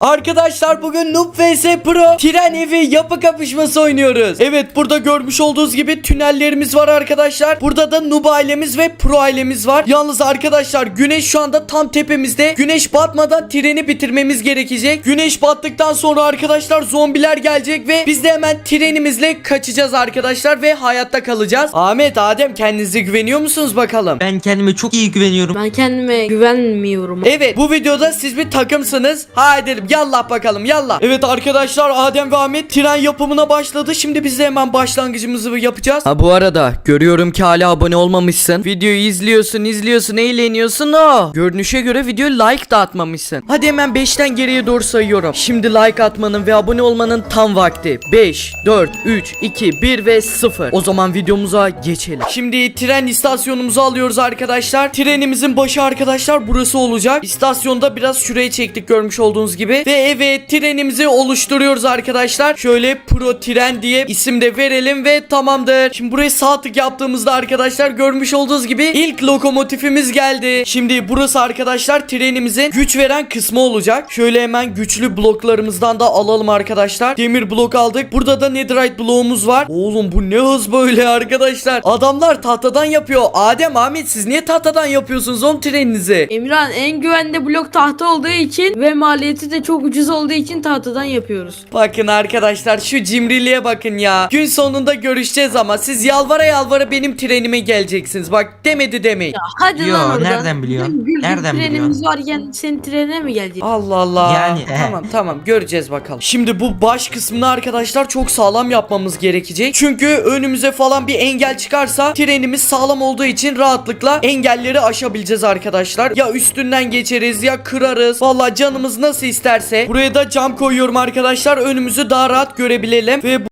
Arkadaşlar bugün Noob vs Pro tren evi yapı kapışması oynuyoruz. Evet burada görmüş olduğunuz gibi tünellerimiz var arkadaşlar. Burada da Noob ailemiz ve Pro ailemiz var. Yalnız arkadaşlar güneş şu anda tam tepemizde. Güneş batmadan treni bitirmemiz gerekecek. Güneş battıktan sonra arkadaşlar zombiler gelecek ve biz de hemen trenimizle kaçacağız arkadaşlar ve hayatta kalacağız. Ahmet, Adem kendinize güveniyor musunuz bakalım? Ben kendime çok iyi güveniyorum. Ben kendime güvenmiyorum. Evet bu videoda siz bir takımsınız. Haydi yallah bakalım yallah. Evet arkadaşlar Adem ve Ahmet tren yapımına başladı. Şimdi biz de hemen başlangıcımızı yapacağız. Ha bu arada görüyorum ki hala abone olmamışsın. Videoyu izliyorsun izliyorsun eğleniyorsun o. Görünüşe göre videoyu like da atmamışsın. Hadi hemen 5'ten geriye doğru sayıyorum. Şimdi like atmanın ve abone olmanın tam vakti. 5, 4, 3, 2, 1 ve 0. O zaman videomuza geçelim. Şimdi tren istasyonumuzu alıyoruz arkadaşlar. Trenimizin başı arkadaşlar burası olacak. İstasyonda biraz şuraya çektik görmüş olduğunuz gibi. Ve evet trenimizi oluşturuyoruz arkadaşlar. Şöyle pro tren diye isim de verelim ve tamamdır. Şimdi buraya sağ tık yaptığımızda arkadaşlar görmüş olduğunuz gibi ilk lokomotifimiz geldi. Şimdi burası arkadaşlar trenimizin güç veren kısmı olacak. Şöyle hemen güçlü bloklarımızdan da alalım arkadaşlar. Demir blok aldık. Burada da netherite bloğumuz var. Oğlum bu ne hız böyle arkadaşlar. Adamlar tahtadan yapıyor. Adem Ahmet siz niye tahtadan yapıyorsunuz oğlum treninizi? Emirhan en güvende blok tahta olduğu için ve maliyeti de çok ucuz olduğu için tahtadan yapıyoruz. Bakın arkadaşlar şu cimriliğe bakın ya. Gün sonunda görüşeceğiz ama siz yalvara yalvara benim trenime geleceksiniz. Bak demedi demeyin. Ya hadi Yo, lan oradan. nereden biliyorsun? Gül Nereden trenimiz varken senin trenine mi gelecek? Allah Allah. Yani, tamam tamam göreceğiz bakalım. Şimdi bu baş kısmını arkadaşlar çok sağlam yapmamız gerekecek. Çünkü önümüze falan bir engel çıkarsa trenimiz sağlam olduğu için rahatlıkla engelleri aşabileceğiz arkadaşlar. Ya üstünden geçeriz ya kırarız. Valla canımız nasıl isterse. Buraya da cam koyuyorum arkadaşlar. Önümüzü daha rahat görebilelim ve